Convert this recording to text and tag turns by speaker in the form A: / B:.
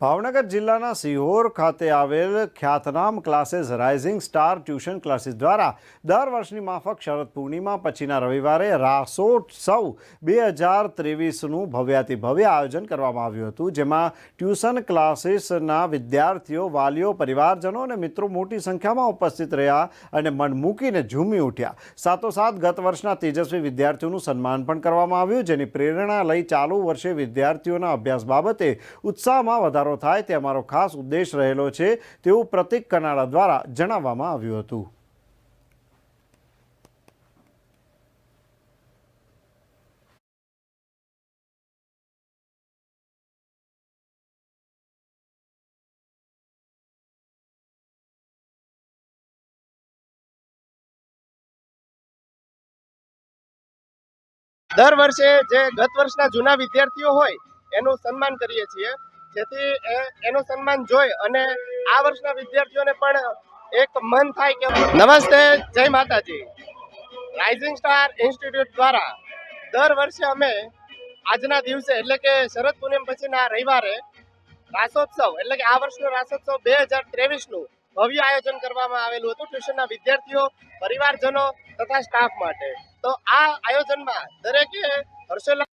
A: ભાવનગર જિલ્લાના સિહોર ખાતે આવેલ ખ્યાતનામ classes rising star tuition classes દ્વારા દર વર્ષની માફક શરદ પૂર્ણિમા, પછીના રવિવારે રાસોત્સવ બે હજાર ત્રેવીસનું ભવ્યાતિભવ્ય આયોજન કરવામાં આવ્યું હતું, જેમાં ટ્યુશન ક્લાસીસના વિદ્યાર્થીઓ, વાલીઓ, પરિવારજનો અને મિત્રો મોટી સંખ્યામાં ઉપસ્થિત રહ્યા અને મન મૂકીને ઝૂમી ઉઠ્યા. સાથોસાથ ગત વર્ષના તેજસ્વી વિદ્યાર્થીઓનું સન્માન પણ કરવામાં આવ્યું, જેની પ્રેરણા લઈ ચાલુ વર્ષે વિદ્યાર્થીઓના અભ્યાસ બાબતે ઉત્સાહમાં વધારો થાય તે અમારો ખાસ ઉદ્દેશ રહેલો છે તેવું પ્રતિક કનાડા દ્વારા જણાવવામાં આવ્યું હતું.
B: દર વર્ષે જે ગત વર્ષના જૂના વિદ્યાર્થીઓ હોય, એનું સન્માન કરીએ છીએ. જેથી એનું સન્માન જોઈ અને આ વર્ષના વિદ્યાર્થીઓને પણ એક મન થાય કે નમસ્તે, જય માતાજી. રાઇઝિંગ સ્ટાર ઇન્સ્ટિટ્યૂટ દ્વારા દર વર્ષે અમે આજના દિવસે, એટલે કે શરદ પૂનમ પછીના રવિવારે રાસોત્સવ, એટલે કે આ વર્ષનો રાસોત્સવ બે હજાર ત્રેવીસનું ભવ્ય આયોજન કરવામાં આવેલું હતું ટ્યુશનના વિદ્યાર્થીઓ, પરિવારજનો તથા સ્ટાફ માટે. તો આ આયોજનમાં દરેકે હર્ષોલ્લાસ